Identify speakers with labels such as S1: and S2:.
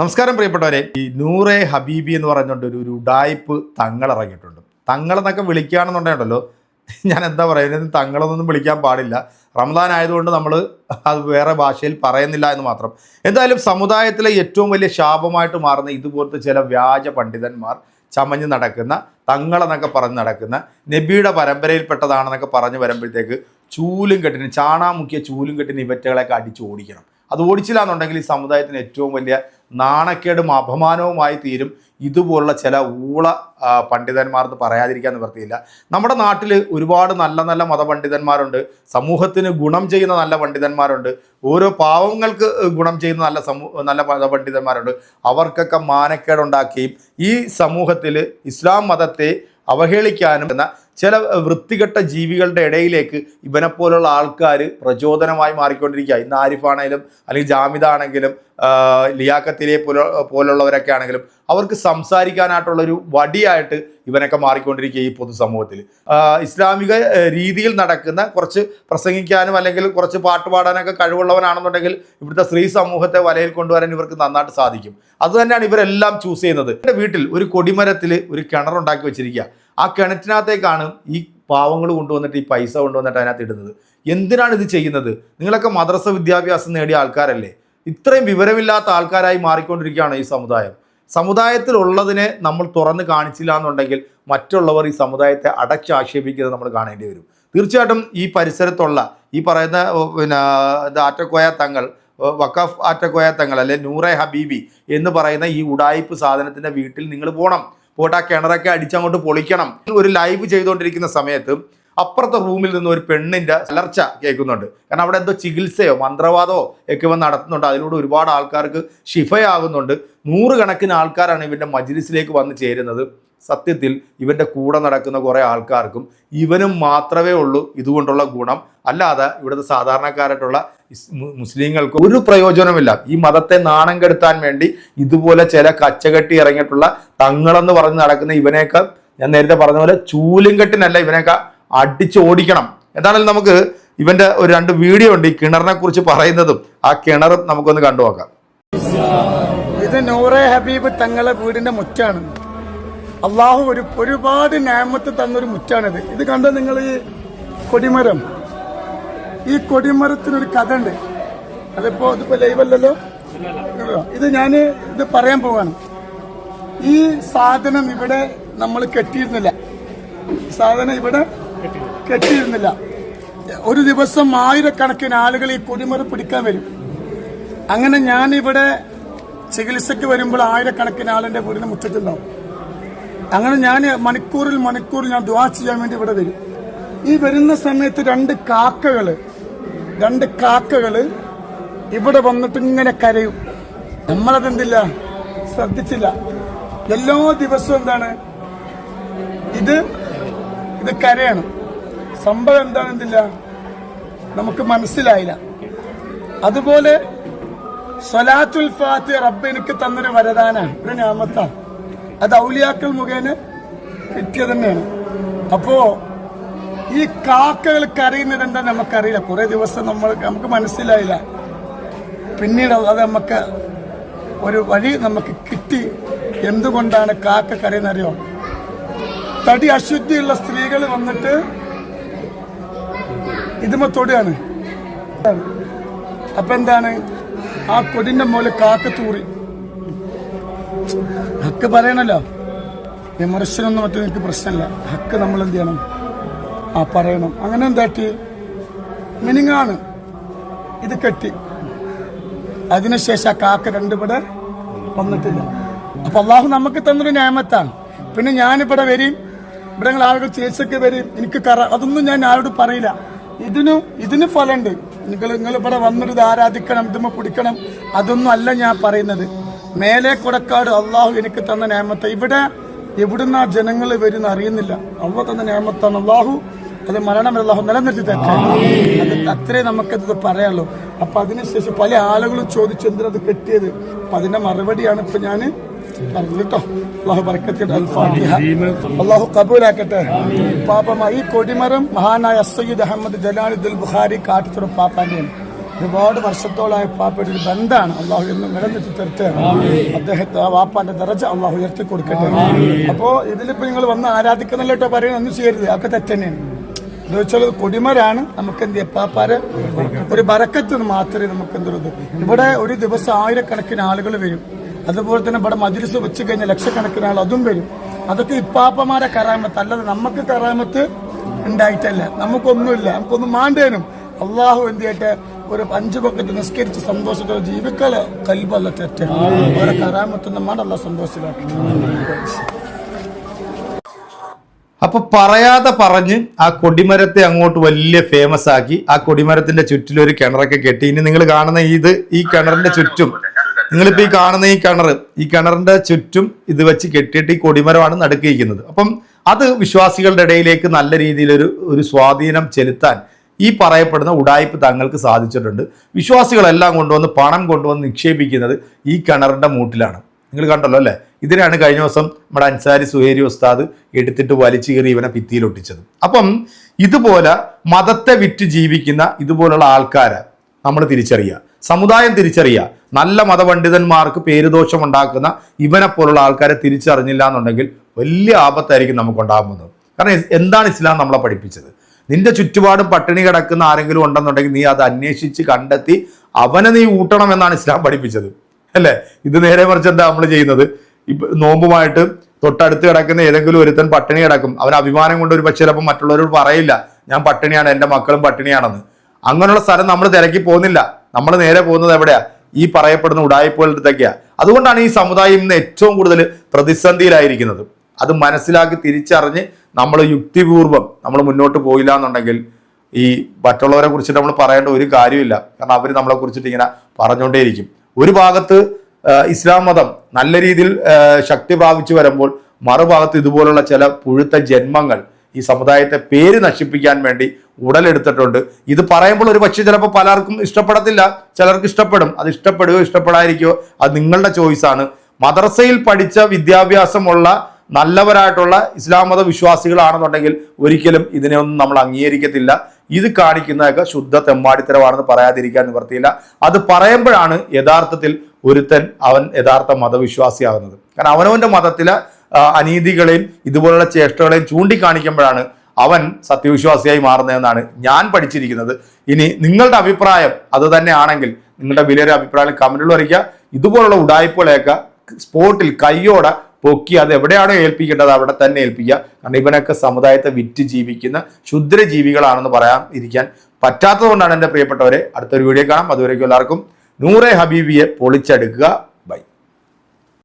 S1: നമസ്കാരം പ്രിയപ്പെട്ടവരെ. ഈ നൂറെ ഹബീബി എന്ന് പറഞ്ഞുകൊണ്ട് ഒരു ഉഡായിപ്പ് തങ്ങൾ ഇറങ്ങിയിട്ടുണ്ട്. തങ്ങളെന്നൊക്കെ വിളിക്കുകയാണെന്നുണ്ടെങ്കിലോ ഞാൻ എന്താ പറയുന്നത് തങ്ങളെന്നൊന്നും വിളിക്കാൻ പാടില്ല. റമദാൻ ആയതുകൊണ്ട് നമ്മൾ അത് വേറെ ഭാഷയിൽ പറയുന്നില്ല എന്ന് മാത്രം. എന്തായാലും സമുദായത്തിലെ ഏറ്റവും വലിയ ശാപമായിട്ട് മാറുന്ന ഇതുപോലത്തെ ചില വ്യാജ പണ്ഡിതന്മാർ ചമഞ്ഞ് നടക്കുന്ന തങ്ങളെന്നൊക്കെ പറഞ്ഞ് നടക്കുന്ന നബിയുടെ പരമ്പരയിൽപ്പെട്ടതാണെന്നൊക്കെ പറഞ്ഞു വരുമ്പോഴത്തേക്ക് ചൂലും കെട്ടിന് ചാണാമുക്കിയ ചൂലും കെട്ടിന് ഇവറ്റകളെയൊക്കെ അടിച്ച് ഓടിക്കണം. അത് ഓടിച്ചില്ല എന്നുണ്ടെങ്കിൽ ഈ സമുദായത്തിന് ഏറ്റവും വലിയ നാണക്കേടും അപമാനവുമായി തീരും. ഇതുപോലുള്ള ചില ഊള പണ്ഡിതന്മാർന്ന് പറയാതിരിക്കാൻ നിവർത്തിയില്ല നമ്മുടെ നാട്ടിൽ ഒരുപാട് നല്ല നല്ല മതപണ്ഡിതന്മാരുണ്ട്. സമൂഹത്തിന് ഗുണം ചെയ്യുന്ന നല്ല പണ്ഡിതന്മാരുണ്ട്. ഓരോ പാവങ്ങൾക്ക് ഗുണം ചെയ്യുന്ന നല്ല സമൂ നല്ല മതപണ്ഡിതന്മാരുണ്ട്. അവർക്കൊക്കെ മാനക്കേടുണ്ടാക്കുകയും ഈ സമൂഹത്തിൽ ഇസ്ലാം മതത്തെ അവഹേളിക്കാനും എന്ന ചില വൃത്തികെട്ട ജീവികളുടെ ഇടയിലേക്ക് ഇവനെപ്പോലുള്ള ആൾക്കാർ പ്രചോദനമായി മാറിക്കൊണ്ടിരിക്കുക. ഇന്ന് ആരിഫാണെങ്കിലും അല്ലെങ്കിൽ ജാമിദ ആണെങ്കിലും ലിയാക്കത്തിലെ പോലെ പോലുള്ളവരൊക്കെ ആണെങ്കിലും അവർക്ക് സംസാരിക്കാനായിട്ടുള്ളൊരു വടിയായിട്ട് ഇവനൊക്കെ മാറിക്കൊണ്ടിരിക്കുക ഈ പൊതുസമൂഹത്തിൽ ഇസ്ലാമിക രീതിയിൽ നടക്കുന്ന കുറച്ച് പ്രസംഗിക്കാനും അല്ലെങ്കിൽ കുറച്ച് പാട്ട് പാടാനൊക്കെ കഴിവുള്ളവനാണെന്നുണ്ടെങ്കിൽ ഇവിടുത്തെ സ്ത്രീ സമൂഹത്തെ വലയിൽ കൊണ്ടുവരാൻ ഇവർക്ക് നന്നായിട്ട് സാധിക്കും. അതുതന്നെയാണ് ഇവരെല്ലാം ചൂസ് ചെയ്യുന്നത്. എന്റെ വീട്ടിൽ ഒരു കൊടിമരത്തിൽ ഒരു കിണറുണ്ടാക്കി വെച്ചിരിക്കുക. ആ കിണറ്റിനകത്തേക്കാണ് ഈ പാവങ്ങൾ കൊണ്ടുവന്നിട്ട് ഈ പൈസ കൊണ്ടുവന്നിട്ട് അതിനകത്ത് ഇടുന്നത്. എന്തിനാണ് ഇത് ചെയ്യുന്നത്? നിങ്ങളൊക്കെ മദ്രസ വിദ്യാഭ്യാസം നേടിയ ആൾക്കാരല്ലേ. ഇത്രയും വിവരമില്ലാത്ത ആൾക്കാരായി മാറിക്കൊണ്ടിരിക്കുകയാണ് ഈ സമുദായം. സമുദായത്തിലുള്ളതിനെ നമ്മൾ തുറന്ന് കാണിച്ചില്ല എന്നുണ്ടെങ്കിൽ മറ്റുള്ളവർ ഈ സമുദായത്തെ അടച്ചാക്ഷേപിക്കുന്നത് നമ്മൾ കാണേണ്ടി വരും. തീർച്ചയായിട്ടും ഈ പരിസരത്തുള്ള ഈ പറയുന്ന പിന്നെ ആറ്റക്കോയ തങ്ങൾ വഖഫ് ആറ്റക്കോയ തങ്ങൾ അല്ലെ നൂറെ ഹബീബി എന്ന് പറയുന്ന ഈ ഉടായിപ്പ് സാധനത്തിന്റെ വീട്ടിൽ നിങ്ങൾ പോകണം പോയിട്ട് ആ കിണറൊക്കെ അടിച്ചങ്ങോട്ട് പൊളിക്കണം. ഒരു ലൈവ് ചെയ്തുകൊണ്ടിരിക്കുന്ന സമയത്ത് അപ്പുറത്തെ റൂമിൽ നിന്ന് ഒരു പെണ്ണിന്റെ അലർച്ച കേൾക്കുന്നുണ്ട്. കാരണം അവിടെ എന്തോ ചികിത്സയോ മന്ത്രവാദമോ ഒക്കെ വന്ന് നടത്തുന്നുണ്ട്. അതിലൂടെ ഒരുപാട് ആൾക്കാർക്ക് ശിഫയാകുന്നുണ്ട്. നൂറുകണക്കിന് ആൾക്കാരാണ് ഇവന്റെ മജ്ലിസിലേക്ക് വന്ന് ചേരുന്നത്. സത്യത്തിൽ ഇവന്റെ കൂടെ നടക്കുന്ന കുറേ ആൾക്കാർക്കും ഇവനും മാത്രമേ ഉള്ളൂ ഇതുകൊണ്ടുള്ള ഗുണം. അല്ലാതെ ഇവിടുത്തെ സാധാരണക്കാരായിട്ടുള്ള മുസ്ലിങ്ങൾക്ക് ഒരു പ്രയോജനമില്ല ഈ മതത്തെ നാണം കെടുത്താൻ വേണ്ടി ഇതുപോലെ ചില കച്ചകെട്ടി ഇറങ്ങിയിട്ടുള്ള തങ്ങളെന്ന് പറഞ്ഞ് നടക്കുന്ന ഇവനെയൊക്കെ ഞാൻ നേരത്തെ പറഞ്ഞ പോലെ ചൂലും കെട്ടിനല്ല ഇവനെയൊക്കെ അടിച്ച് ഓടിക്കണം. എന്താണെങ്കിലും നമുക്ക് ഇവന്റെ ഒരു രണ്ട് വീഡിയോ ഉണ്ട് ഈ കിണറിനെ കുറിച്ച് പറയുന്നതും ആ കിണറും നമുക്കൊന്ന് കണ്ടു നോക്കാം
S2: ഇത് നൂറെ ഹബീബ് തങ്ങളെ വീടിന്റെ മുറ്റാണ്. അള്ളാഹു ഒരു ഒരുപാട് നാമത്ത് തന്നൊരു മുറ്റാണിത്. ഇത് കണ്ടോ നിങ്ങൾ ഈ കൊടിമരം? ഈ കൊടിമരത്തിനൊരു കഥ ഉണ്ട് അതിപ്പോ ഇതിപ്പോ ലൈവല്ലല്ലോ ഇത് ഞാൻ ഇത് പറയാൻ പോവാണ്. ഈ സാധനം ഇവിടെ നമ്മൾ കെട്ടിയിരുന്നില്ല. സാധനം ഇവിടെ കെട്ടിയിരുന്നില്ല. ഒരു ദിവസം ആയിരക്കണക്കിന് ആളുകൾ ഈ കൊടിമരം പിടിക്കാൻ വരും. അങ്ങനെ ഞാൻ ഇവിടെ ചികിത്സയ്ക്ക് വരുമ്പോൾ ആയിരക്കണക്കിന് ആളിന്റെ വീടിന് മുറ്റത്തുണ്ടാവും. അങ്ങനെ ഞാൻ മണിക്കൂറിൽ മണിക്കൂറിൽ ഞാൻ ദ്വാ ചെയ്യാൻ വേണ്ടി ഇവിടെ വരും. ഈ വരുന്ന സമയത്ത് രണ്ട് കാക്കകൾ രണ്ട് കാക്കകൾ ഇവിടെ വന്നിട്ട് ഇങ്ങനെ കരയും. നമ്മളതെന്തില്ല ശ്രദ്ധിച്ചില്ല. എല്ലാ ദിവസവും എന്താണ്? ഇത് ഇത് കരയാണ്. സംഭവം എന്താണെന്നില്ല നമുക്ക് മനസ്സിലായില്ല. അതുപോലെ സ്വലാത്തുൽ ഫാത്തി റബ്ബ് എനിക്ക് തന്നൊരു വരദാനാണ്. ഒരു ഞാമത്ത അത് ഔലിയാക്കൾ മുഖേന കിട്ടിയത് തന്നെയാണ്. അപ്പോ ഈ കാക്കകൾ കരയുന്നത് എന്താ നമുക്കറിയില്ല. കുറെ ദിവസം നമ്മൾ നമുക്ക് മനസ്സിലായില്ല. പിന്നീട് അത് നമുക്ക് ഒരു വഴി നമുക്ക് കിട്ടി. എന്തുകൊണ്ടാണ് കാക്ക കരയുന്നത് അറിയോ തടി അശുദ്ധിയുള്ള സ്ത്രീകൾ വന്നിട്ട് ഇതുമ തൊടുകയാണ്. അപ്പൊ എന്താണ്? ആ കൊടിന്റെ മുകളിൽ കാക്ക തൂറി. ഹക്ക് പറയണല്ലോ. വിമർശനമൊന്നും മറ്റും എനിക്ക് പ്രശ്നമില്ല. ഹക്ക് നമ്മൾ എന്ത് ചെയ്യണം? ആ പറയണം. അങ്ങനെ എന്താട്ടി മിനിങ്ങാണ്. ഇത് കെട്ടി. അതിനുശേഷം ആ കാക്ക രണ്ടുപടെ വന്നിട്ടില്ല. അപ്പൊ അള്ളാഹു നമുക്ക് തന്നൊരു ന്യായമത്താണ് പിന്നെ ഞാനിവിടെ വരും. ഇവിടെ നിങ്ങൾ ആളുകൾ ചേച്ചൊക്കെ വരും. എനിക്ക് കറ അതൊന്നും ഞാൻ ആരോട് പറയില്ല. ഇതിനു ഇതിന് ഫലമുണ്ട്. നിങ്ങൾ നിങ്ങൾ ഇവിടെ വന്നിട്ട് ആരാധിക്കണം ഇതുമ്മ പിടിക്കണം അതൊന്നും അല്ല ഞാൻ പറയുന്നത്. മേലെ കൊടക്കാട് അള്ളാഹു എനിക്ക് തന്ന ന്യായമത്തെ ഇവിടെ എവിടുന്ന ജനങ്ങൾ വരുന്ന അറിയുന്നില്ല. അള്ളാഹ് തന്ന നേമത്താണ് അള്ളാഹു. അത് മരണം അള്ളാഹു നിലനിർത്തി തന്നെ അത് അത്രേ നമുക്കത് പറയാനുള്ളൂ. അപ്പൊ അതിനുശേഷം പല ആളുകളും ചോദിച്ചു എന്തിനാ അത് കെട്ടിയത്? അപ്പൊ അതിന്റെ മറുപടിയാണ് ഇപ്പൊ പറഞ്ഞത് കേട്ടോ. അള്ളാഹു പറക്കത്തിട്ട് അള്ളാഹു കബൂലാക്കട്ടെ. പാപ്പമ ഈ കൊടിമരം മഹാനായ സയ്യിദ് അഹമ്മദ് ജലാലുദ്ദുൽ ബുഖാരി കാട്ടിത്തുറ പാപ്പാന്റെയാണ് ഒരുപാട് വർഷത്തോളമായി പാപ്പയുടെ ഒരു ബന്ധമാണ് അള്ളാഹു എന്നും നിലനിർത്തി തരട്ടെ അദ്ദേഹത്തെ ആ വാപ്പാന്റെ ദറജ അള്ളാഹു ഉയർത്തി കൊടുക്കട്ടെ അപ്പോ ഇതിലിപ്പോ നിങ്ങൾ വന്ന് ആരാധിക്കുന്നില്ല കേട്ടോ പറയുന്നത് ഒന്നും ചെയ്യരുത്. അതൊക്കെ തെറ്റന്നെയാണ്. എന്ന് വെച്ചാൽ കൊടിമരാണ് നമുക്ക് എന്ത് ചെയ്യാം? പാപ്പാരെ ഒരു ബരക്കത്ത് മാത്രമേ നമുക്ക് എന്തൊരു ഇവിടെ ഒരു ദിവസം ആയിരക്കണക്കിന് ആളുകൾ വരും. അതുപോലെ തന്നെ ഇവിടെ മജിലിസ് വെച്ച് കഴിഞ്ഞാൽ ലക്ഷക്കണക്കിന് ആൾ അതും വരും. അതൊക്കെ ഇപ്പാപ്പമാരെ കറാമത്ത് അല്ലാതെ നമുക്ക് കറാമത്ത് ഉണ്ടായിട്ടല്ല. നമുക്കൊന്നുമില്ല. നമുക്കൊന്നും മാണ്ടേനും. അള്ളാഹു എന്ത് ചെയ്യട്ടെ? ഒരു അഞ്ച് പക്കത്ത് നിസ്കരിച്ച് സന്തോഷത്തോടെ ജീവിക്കൽ. കൽബല്ല തെറ്റ്. ഓരോ കരാമത്തുന്ന മാണ്ട അല്ല സന്തോഷത്തിലാക്കി
S1: അപ്പൊ പറയാതെ പറഞ്ഞ് ആ കൊടിമരത്തെ അങ്ങോട്ട് വലിയ ഫേമസ് ആക്കി ആ കൊടിമരത്തിന്റെ ചുറ്റിലും ഒരു കിണറൊക്കെ കെട്ടി. ഇനി നിങ്ങൾ കാണുന്ന ഇത് ഈ കിണറിന്റെ ചുറ്റും. നിങ്ങളിപ്പോ ഈ കാണുന്ന ഈ കിണർ ഈ കിണറിന്റെ ചുറ്റും ഇത് വെച്ച് കെട്ടിയിട്ട് ഈ കൊടിമരമാണ് നടുക്കിയിരിക്കുന്നത്. അപ്പം അത് വിശ്വാസികളുടെ ഇടയിലേക്ക് നല്ല രീതിയിലൊരു ഒരു സ്വാധീനം ചെലുത്താൻ ഈ പറയപ്പെടുന്ന ഉടായ്പ് തങ്ങൾക്ക് സാധിച്ചിട്ടുണ്ട്. വിശ്വാസികളെല്ലാം കൊണ്ടുവന്ന് പണം കൊണ്ടുവന്ന് നിക്ഷേപിക്കുന്നത് ഈ കിണറിന്റെ മൂട്ടിലാണ്. നിങ്ങൾ കണ്ടല്ലോ അല്ലേ? ഇതിനാണ് കഴിഞ്ഞ ദിവസം നമ്മുടെ അൻസാരി സുഹേരി ഉസ്താദ് എടുത്തിട്ട് വലിച്ചു കയറി ഇവനെ ഭിത്തിയിലൊട്ടിച്ചത് അപ്പം ഇതുപോലെ മതത്തെ വിറ്റ് ജീവിക്കുന്ന ഇതുപോലുള്ള ആൾക്കാരെ നമ്മൾ തിരിച്ചറിയുക. സമുദായം തിരിച്ചറിയുക. നല്ല മതപണ്ഡിതന്മാർക്ക് പേരുദോഷം ഉണ്ടാക്കുന്ന ഇവനെ പോലുള്ള ആൾക്കാരെ തിരിച്ചറിഞ്ഞില്ല എന്നുണ്ടെങ്കിൽ വലിയ ആപത്തായിരിക്കും നമുക്ക് ഉണ്ടാകുന്നത് കാരണം എന്താണ് ഇസ്ലാം നമ്മളെ പഠിപ്പിച്ചത്? നിന്റെ ചുറ്റുപാടും പട്ടിണി കിടക്കുന്ന ആരെങ്കിലും ഉണ്ടെന്നുണ്ടെങ്കിൽ നീ അത് അന്വേഷിച്ച് കണ്ടെത്തി അവനെ നീ ഊട്ടണം എന്നാണ് ഇസ്ലാം പഠിപ്പിച്ചത്. അല്ലേ? ഇത് നേരെ മറിച്ച് എന്താ നമ്മൾ ചെയ്യുന്നത്? ഇപ്പൊ നോമ്പുമായിട്ട് തൊട്ടടുത്ത് കിടക്കുന്ന ഏതെങ്കിലും ഒരുത്തൻ പട്ടിണി കിടക്കും. അവൻ അഭിമാനം കൊണ്ട് ഒരു പക്ഷേ ചിലപ്പോൾ മറ്റുള്ളവരോട് പറയില്ല ഞാൻ പട്ടിണിയാണ് എന്റെ മക്കളും പട്ടിണിയാണെന്ന്. അങ്ങനെയുള്ള സ്ഥലം നമ്മൾ തിരക്കി പോകുന്നില്ല. നമ്മൾ നേരെ പോകുന്നത് എവിടെയാ? ഈ പറയപ്പെടുന്ന ഉടായ്പകളുടെ അടുത്തൊക്കെയാ അതുകൊണ്ടാണ് ഈ സമുദായം ഇന്ന് ഏറ്റവും കൂടുതൽ പ്രതിസന്ധിയിലായിരിക്കുന്നത്. അത് മനസ്സിലാക്കി തിരിച്ചറിഞ്ഞ് നമ്മൾ യുക്തിപൂർവം നമ്മൾ മുന്നോട്ട് പോയില്ല എന്നുണ്ടെങ്കിൽ ഈ മറ്റുള്ളവരെ കുറിച്ചിട്ട് നമ്മൾ പറയേണ്ട ഒരു കാര്യമില്ല. കാരണം അവർ നമ്മളെ കുറിച്ചിട്ട് ഇങ്ങനെ പറഞ്ഞുകൊണ്ടേയിരിക്കും. ഒരു ഭാഗത്ത് ഇസ്ലാം മതം നല്ല രീതിയിൽ ശക്തി പ്രാപിച്ചു വരുമ്പോൾ മറുഭാഗത്ത് ഇതുപോലുള്ള ചില പുഴുത്ത ജന്മങ്ങൾ ഈ സമുദായത്തെ പേര് നശിപ്പിക്കാൻ വേണ്ടി ഉടലെടുത്തിട്ടുണ്ട്. ഇത് പറയുമ്പോൾ ഒരു പക്ഷേ ചിലപ്പോൾ പലർക്കും ഇഷ്ടപ്പെടത്തില്ല. ചിലർക്ക് ഇഷ്ടപ്പെടും. അത് ഇഷ്ടപ്പെടുകയോ ഇഷ്ടപ്പെടാതിരിക്കുകയോ അത് നിങ്ങളുടെ ചോയ്സാണ് മദ്രസയിൽ പഠിച്ച വിദ്യാഭ്യാസമുള്ള നല്ലവരായിട്ടുള്ള ഇസ്ലാം മത വിശ്വാസികളാണെന്നുണ്ടെങ്കിൽ ഒരിക്കലും ഇതിനെ ഒന്നും നമ്മൾ അംഗീകരിക്കത്തില്ല. ഇത് കാണിക്കുന്നതൊക്കെ ശുദ്ധ തെമ്മാടിത്തരമാണെന്ന് പറയാതിരിക്കാൻ നിവർത്തിയില്ല. അത് പറയുമ്പോഴാണ് യഥാർത്ഥത്തിൽ ഒരുത്തൻ അവൻ യഥാർത്ഥ മതവിശ്വാസിയാകുന്നത്. കാരണം അവനവന്റെ മതത്തിലെ അനീതികളെയും ഇതുപോലുള്ള ചേഷ്ടകളെയും ചൂണ്ടിക്കാണിക്കുമ്പോഴാണ് അവൻ സത്യവിശ്വാസിയായി മാറുന്നതെന്നാണ് ഞാൻ പഠിച്ചിരിക്കുന്നത്. ഇനി നിങ്ങളുടെ അഭിപ്രായം അത് തന്നെയാണെങ്കിൽ നിങ്ങളുടെ വിലയേറിയ അഭിപ്രായം കമന്റിൽ വരയ്ക്കുക. ഇതുപോലുള്ള ഉടായ്പകളെയൊക്കെ സ്പോട്ടിൽ കയ്യോടെ പൊക്കി അത് എവിടെയാണോ ഏൽപ്പിക്കേണ്ടത് അവിടെ തന്നെ ഏൽപ്പിക്കുക. കാരണം ഇവനൊക്കെ സമുദായത്തെ വിറ്റ് ജീവിക്കുന്ന ക്ഷുദ്ര ജീവികളാണെന്ന് പറയാൻ ഇരിക്കാൻ പറ്റാത്തതുകൊണ്ടാണ് എന്റെ പ്രിയപ്പെട്ടവരെ അടുത്തൊരു വീഡിയോ കാണാം. അതുവരേക്കും എല്ലാവർക്കും നൂറെ ഹബീബിയെ പൊളിച്ചെടുക്കുക.